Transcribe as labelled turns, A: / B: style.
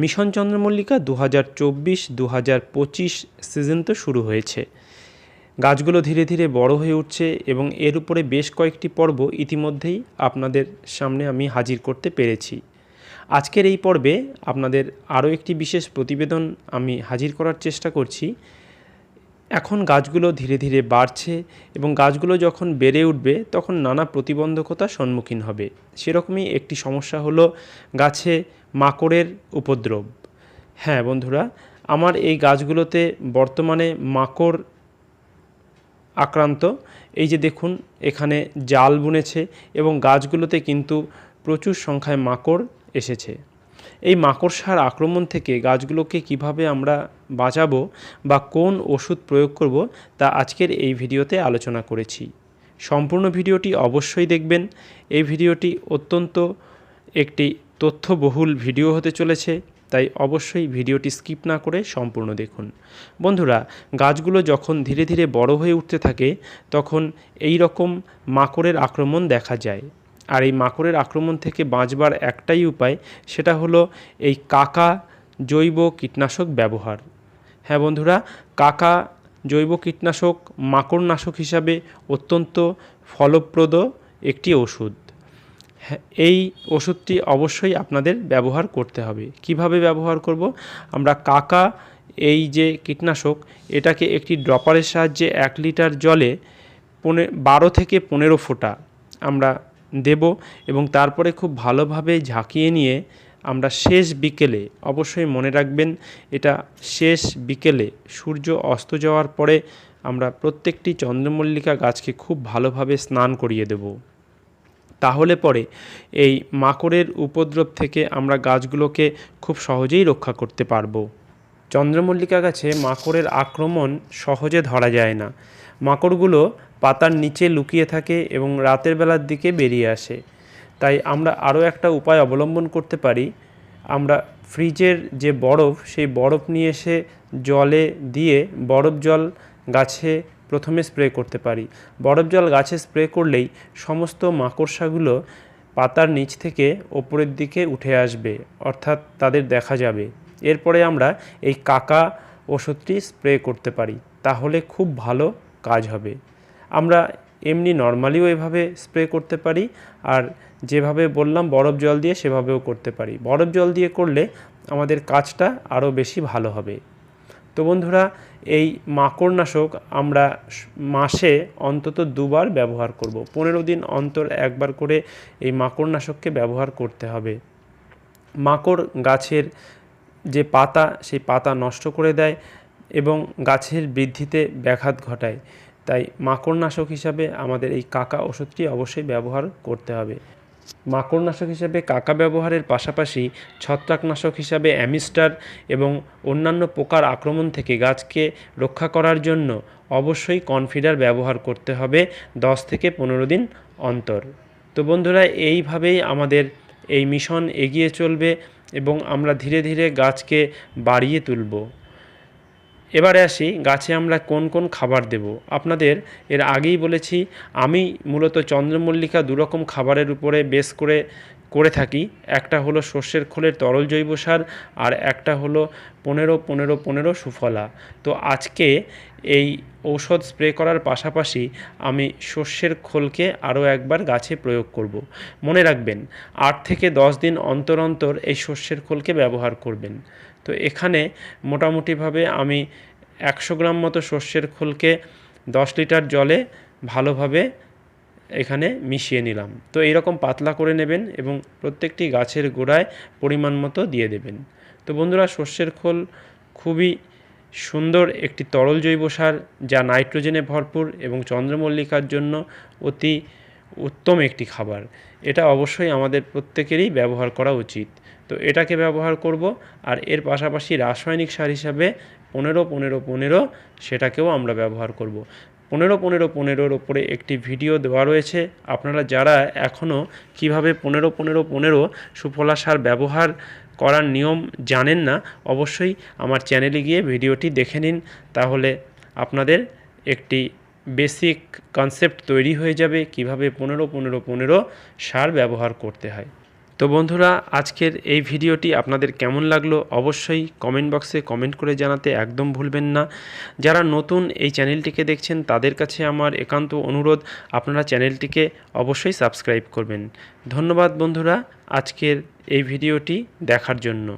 A: Mission চন্দ্রমল্লিকা দু হাজার চব্বিশ দু হাজার পঁচিশ সিজন তো শুরু হয়েছে। গাছগুলো ধীরে ধীরে বড় হয়ে উঠছে এবং এর উপরে বেশ কয়েকটি পর্ব ইতিমধ্যেই আপনাদের সামনে আমি হাজির করতে পেরেছি। আজকের এই পর্বে আপনাদের আরও একটি বিশেষ প্রতিবেদন আমি হাজির করার চেষ্টা করছি। এখন গাছগুলো ধীরে ধীরে বাড়ছে এবং গাছগুলো যখন বেড়ে উঠবে, তখন নানা প্রতিবন্ধকতার সম্মুখীন হবে। সেরকমই একটি সমস্যা হলো গাছে মাকড়ের উপদ্রব। হ্যাঁ বন্ধুরা, আমার এই গাছগুলোতে বর্তমানে মাকড় আক্রান্ত। এই যে দেখুন, এখানে জাল বুনেছে এবং গাছগুলোতে কিন্তু প্রচুর সংখ্যায় মাকড় এসেছে। এই মাকড়সার আক্রমণ থেকে গাছগুলোকে কীভাবে আমরা বাঁচাবো বা কোন ওষুধ প্রয়োগ করব তা আজকের এই ভিডিওতে আলোচনা করেছি। সম্পূর্ণ ভিডিওটি অবশ্যই দেখবেন। এই ভিডিওটি অত্যন্ত একটি তথ্যবহুল ভিডিও হতে চলেছে, তাই অবশ্যই ভিডিওটি স্কিপ না করে সম্পূর্ণ দেখুন। বন্ধুরা, গাছগুলো যখন ধীরে ধীরে বড় হয়ে উঠতে থাকে, তখন এই রকম মাকড়ের আক্রমণ দেখা যায়। আর এই মাকড়ের আক্রমণ থেকে বাঁচবার একটাই উপায়, সেটা হলো এই কাকা জৈব কীটনাশক ব্যবহার। হ্যাঁ বন্ধুরা, কাকা জৈব কীটনাশক, মাকড়নাশক হিসাবে অত্যন্ত ফলপ্রদ একটি ওষুধ। হ্যাঁ এই ওষুধটি অবশ্যই আপনাদের ব্যবহার করতে হবে। কীভাবে ব্যবহার করব? আমরা কাকা এই যে কীটনাশক, এটাকে একটি ড্রপারের সাহায্যে এক লিটার জলে পনে, বারো থেকে পনেরো ফোঁটা আমরা দেব এবং তারপরে খুব ভালোভাবে ঝাঁকিয়ে নিয়ে আমরা শেষ বিকেলে অবশ্যই মনে রাখবেন, এটা শেষ বিকেলে সূর্য অস্ত যাওয়ার পরে আমরা প্রত্যেকটি চন্দ্রমল্লিকা গাছকে খুব ভালোভাবে স্নান করিয়ে দেব। তাহলে পরে এই মাকড়ের উপদ্রব থেকে আমরা গাছগুলোকে খুব সহজেই রক্ষা করতে পারব। চন্দ্রমল্লিকা গাছে মাকড়ের আক্রমণ সহজে ধরা যায় না। মাকড়গুলো পাতার নিচে লুকিয়ে থাকে এবং রাতের বেলার দিকে বেরিয়ে আসে। তাই আমরা আরও একটা উপায় অবলম্বন করতে পারি। আমরা ফ্রিজের যে বরফ, সেই বরফ নিয়ে এসে জলে দিয়ে বরফ জল গাছে প্রথমে স্প্রে করতে পারি। বরফ জল গাছে স্প্রে করলেই সমস্ত মাকড়সাগুলো পাতার নিচ থেকে ওপরের দিকে উঠে আসবে, অর্থাৎ তাদের দেখা যাবে। এরপরে আমরা এই কাকা ওষুধটি স্প্রে করতে পারি, তাহলে খুব ভালো কাজ হবে। আমরা এমনি নর্মালিও এভাবে স্প্রে করতে পারি, আর যেভাবে বললাম বরফ জল দিয়ে সেভাবেও করতে পারি। বরফ জল দিয়ে করলে আমাদের কাজটা আরও বেশি ভালো হবে। তো বন্ধুরা, এই মাকড়নাশক আমরা মাসে অন্তত দুবার ব্যবহার করব। পনেরো দিন অন্তর একবার করে এই মাকড়নাশককে ব্যবহার করতে হবে। মাকড় গাছের যে পাতা, সেই পাতা নষ্ট করে দেয় এবং গাছের বৃদ্ধিতে ব্যাঘাত ঘটায়। তাই মাকড়নাশক হিসাবে আমাদের এই কাকা ওষুধটি অবশ্যই ব্যবহার করতে হবে। মাকড়নাশক হিসাবে কাকা ব্যবহারের পাশাপাশি ছত্রাকনাশক হিসাবে অ্যামিস্টার এবং অন্যান্য পোকার আক্রমণ থেকে গাছকে রক্ষা করার জন্য অবশ্যই কনফিডার ব্যবহার করতে হবে দশ থেকে পনেরো দিন অন্তর। তো বন্ধুরা, এইভাবেই আমাদের এই মিশন এগিয়ে চলবে এবং আমরা ধীরে ধীরে গাছকে বাড়িয়ে তুলব। এবারে আসি গাছে আমরা কোন কোন খাবার দেব। আপনাদের এর আগেই বলেছি, আমি মূলত চন্দ্রমল্লিকা দুরকম খাবারের উপরে বেশ করে করে থাকি। একটা হলো সর্ষের খোলের তরল জৈব সার আর একটা হলো পনেরো পনেরো পনেরো সুফলা। তো আজকে এই ঔষধ স্প্রে করার পাশাপাশি আমি সর্ষের খোলকে আরও একবার গাছে প্রয়োগ করব। মনে রাখবেন, আট থেকে দশ দিন অন্তর অন্তর এই সর্ষের খোলকে ব্যবহার করবেন। তো এখানে মোটামুটিভাবে আমি একশো গ্রাম মতো সর্ষের খোলকে দশ লিটার জলে ভালোভাবে এখানে মিশিয়ে নিলাম। তো এইরকম পাতলা করে নেবেন এবং প্রত্যেকটি গাছের গোড়ায় পরিমাণ মতো দিয়ে দেবেন। তো বন্ধুরা, সর্ষের খোল খুবই সুন্দর একটি তরল জৈব সার যা নাইট্রোজেনে ভরপুর এবং চন্দ্রমল্লিকার জন্য অতি উত্তম একটি খাবার। এটা অবশ্যই আমাদের প্রত্যেকেরই ব্যবহার করা উচিত। তো এটাকে ব্যবহার করব আর এর পাশাপাশি রাসায়নিক সার হিসাবে পনেরো পনেরো পনেরো সেটাকেও আমরা ব্যবহার করব। পনেরো পনেরো পনেরোর ওপরে একটি ভিডিও দেওয়া রয়েছে। আপনারা যারা এখনও কীভাবে পনেরো পনেরো পনেরো সুফলা সার ব্যবহার করার নিয়ম জানেন না, অবশ্যই আমার চ্যানেলে গিয়ে ভিডিওটি দেখে নিন। তাহলে আপনাদের একটি বেসিক কনসেপ্ট তৈরি হয়ে যাবে কীভাবে পনেরো পনেরো পনেরো সার ব্যবহার করতে হয়। তো বন্ধুরা, আজকের এই ভিডিওটি আপনাদের কেমন লাগল অবশ্যই কমেন্ট বক্সে কমেন্ট করে জানাতে একদম ভুলবেন না। যারা নতুন এই চ্যানেলটিকে দেখছেন, তাদের কাছে আমার একান্ত অনুরোধ, আপনারা চ্যানেলটিকে অবশ্যই সাবস্ক্রাইব করবেন। ধন্যবাদ বন্ধুরা, আজকের এই ভিডিওটি দেখার জন্য।